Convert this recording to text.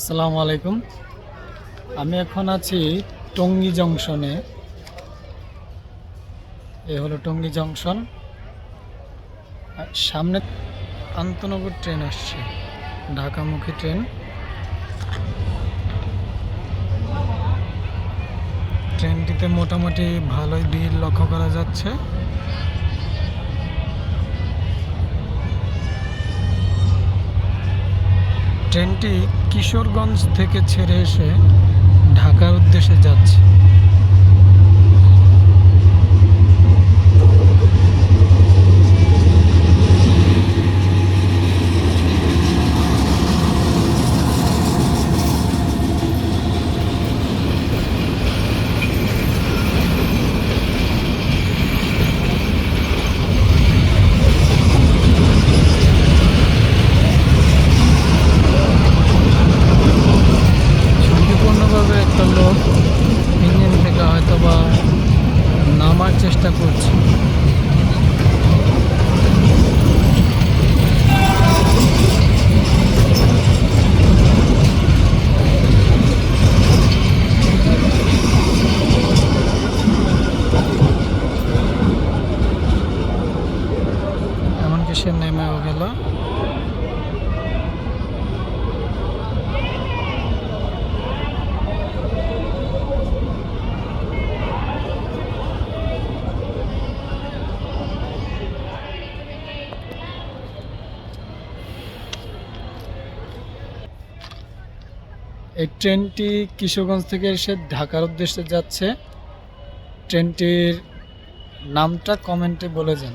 আসসালামু আলাইকুম। আমি এখন আছি টঙ্গী জংশনে। এ হলো টঙ্গী জংশন। সামনে আন্তনগর ট্রেন আসছে, ঢাকামুখী ট্রেন। ট্রেনটিতে মোটামুটি ভালোই ভিড় লক্ষ্য করা যাচ্ছে। ট্রেনটি কিশোরগঞ্জ থেকে ছেড়ে এসে ঢাকার উদ্দেশ্যে যাচ্ছে। নামার চেষ্টা করছি। এমনকি সে নেমেও গেল। এই ট্রেনটি কিশোরগঞ্জ থেকে এসে ঢাকার উদ্দেশ্যে যাচ্ছে। ট্রেনটির নামটা কমেন্টে বলে যান।